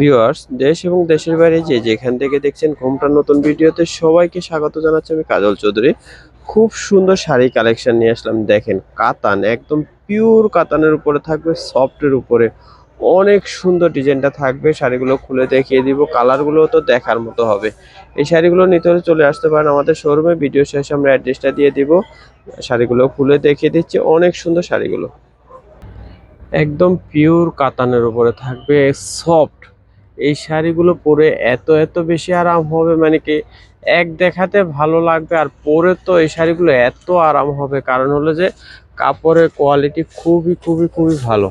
Viewers দেশ এবং দেশের বাইরে যে যেখান থেকে দেখছেন ঘুমটার নতুন ভিডিওতে সবাইকে স্বাগত জানাচ্ছি আমি কাজল চৌধুরী। খুব সুন্দর শাড়ি কালেকশন নিয়ে আসলাম, দেখেন, কাতান, একদম পিওর কাতানের উপরে থাকবে সফটের উপরে। অনেক সুন্দর ডিজাইনটা থাকবে, শাড়িগুলো খুলে দেখিয়ে দিব কালারগুলো তো দেখার মতো হবে। এই শাড়িগুলো নিতে হলে চলে আসতে পারেন আমাদের শোরুমে, ভিডিও শেষে আমরা অ্যাড্রেসটা দিয়ে দিব। শাড়িগুলো খুলে দেখিয়ে দিচ্ছি, অনেক সুন্দর শাড়িগুলো। একদম পিওর কাতানের উপরে থাকবে সফট এই শাড়িগুলো পরে এত এত বেশি আরাম হবে? মানে কি এক দেখাতে ভালো লাগবে আর পরে তো এই শাড়িগুলো এত আরাম হবে? কারণ হলো যে কাপড়ের কোয়ালিটি খুবই খুবই খুবই ভালো।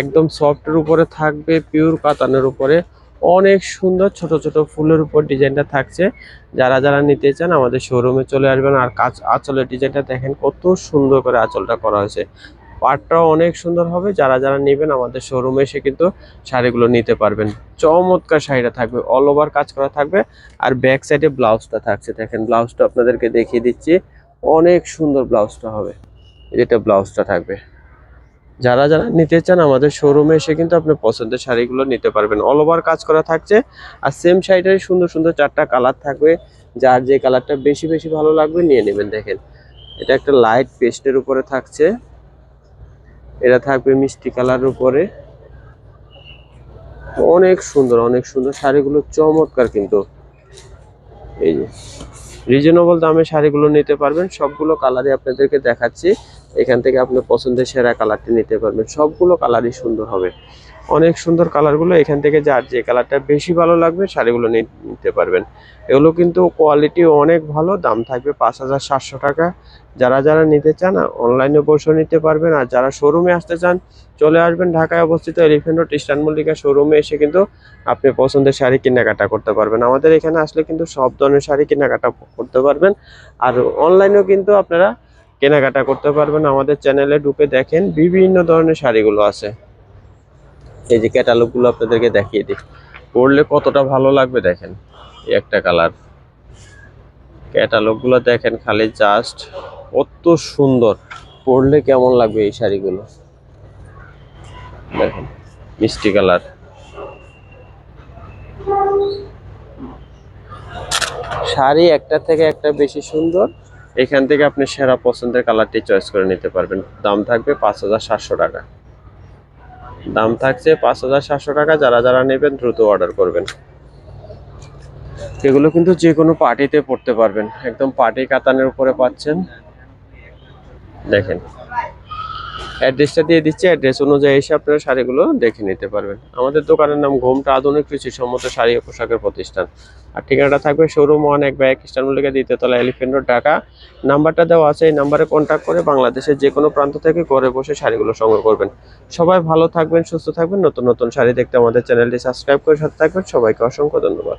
একদম সফটের উপরে থাকবে পিওর কাতানের উপরে। অনেক সুন্দর ছোট ছোট ফুলের উপর ডিজাইনটা থাকছে। যারা যারা নিতে চান আমাদের শোরুমে চলে আসবেন। আর কাজ, আঁচলের ডিজাইনটা দেখেন কত সুন্দর করে আঁচলটা করা হয়েছে। পাটটাও অনেক সুন্দর হবে। যারা যারা নেবেন আমাদের শোরুমে এসে কিন্তু শাড়িগুলো নিতে পারবেন। চমৎকার শাড়িটা থাকবে অল ওভার কাজ করা থাকবে। আর ব্যাক সাইডে ব্লাউজটা থাকছে। দেখেন ব্লাউজটা আপনাদেরকে দেখিয়ে দিচ্ছি। অনেক সুন্দর ব্লাউজটা হবে। এটা ব্লাউজটা থাকবে। যারা যারা নিতে চান আমাদের শোরুমে এসে কিন্তু আপনি পছন্দের শাড়িগুলো নিতে পারবেন। অল ওভার কাজ করা থাকছে। আর সেম শাড়িটারই সুন্দর সুন্দর চারটা কালার থাকবে। যার যে কালারটা বেশি বেশি ভালো লাগবে, নিয়ে নেবেন। দেখেন, এটা একটা লাইট পেস্টের উপরে থাকছে। এটা থাকবে মিষ্টি কালার উপরে। অনেক সুন্দর অনেক সুন্দর। শাড়িগুলো চমৎকার কিন্তু। এই যে রিজনেবল দামে শাড়িগুলো নিতে পারবেন। সবগুলো কালারই আপনাদেরকে দেখাচ্ছি। এখান থেকে আপনার পছন্দের সেরা কালারটি নিতে পারবেন। সবগুলো কালারই সুন্দর হবে। অনেক সুন্দর কালারগুলো এখান থেকে যার যে কালারটা বেশি ভালো লাগবে শাড়িগুলো নিতে পারবেন। এগুলো কিন্তু কোয়ালিটি অনেক ভালো, দাম থাকবে পাঁচ হাজার সাতশো টাকা। যারা যারা নিতে চান অনলাইনে বসেও নিতে পারবেন। আর যারা শোরুমে আসতে চান, চলে আসবেন ঢাকায় অবস্থিত এলিফেন্ট রোড ইস্টার্ন মল্লিকা শোরুমে এসে কিন্তু আপনি পছন্দের শাড়ি কেনাকাটা করতে পারবেন। আমাদের এখানে আসলে কিন্তু সব ধরনের শাড়ি কেনাকাটা করতে পারবেন। আর অনলাইনেও কিন্তু আপনারা কেনাকাটা করতে পারবেন। আমাদের চ্যানেলে ঢুকে দেখেন বিভিন্ন ধরনের শাড়িগুলো আছে। এই যে ক্যাটালগুলো আপনাদেরকে দেখিয়ে দিই। পরলে কতটা ভালো লাগবে দেখেন একটা কালার। ক্যাটালগুলো দেখেন খালি জাস্ট কত সুন্দর। পরলে কেমন লাগবে এই শাড়িগুলো? দেখেন, মিষ্টি কালার। শাড়ি একটা থেকে একটা বেশি সুন্দর। এখান থেকে আপনি সেরা পছন্দের কালারটি চয়েস করে নিতে পারবেন। দাম থাকবে পাঁচ হাজার সাতশো টাকা। দাম থাকছে পাঁচ হাজার সাতশো টাকা, যারা যারা নেবেন দ্রুত অর্ডার করবেন। এগুলো কিন্তু যে কোনো পার্টিতে পড়তে পারবেন। একদম পার্টি কাতানের উপরে পাচ্ছেন। দেখেন। অ্যাড্রেসটা দিয়ে দিচ্ছি। অ্যাড্রেস অনুযায়ী এসে আপনারা শাড়িগুলো দেখে নিতে পারবেন। আমাদের দোকানের নাম ঘোমটা আধুনিক কৃষি সম্মত শাড়ি ও পোশাকের প্রতিষ্ঠান। আর ঠিকানাটা থাকবে শোরুম ওয়ান এক ব্যাগ খ্রিস্টান মল্লিকা দ্বিতীয়তলা এলিফেন্ট রোড, ঢাকা। নাম্বারটা দেওয়া আছে, এই নাম্বারে কন্ট্যাক্ট করে বাংলাদেশের যে কোনো প্রান্ত থেকে ঘরে বসে শাড়িগুলো সংগ্রহ করবেন। সবাই ভালো থাকবেন, সুস্থ থাকবেন, নতুন নতুন শাড়ি দেখতে আমাদের চ্যানেলটি সাবস্ক্রাইব করে সাথে থাকবেন। সবাইকে অসংখ্য ধন্যবাদ।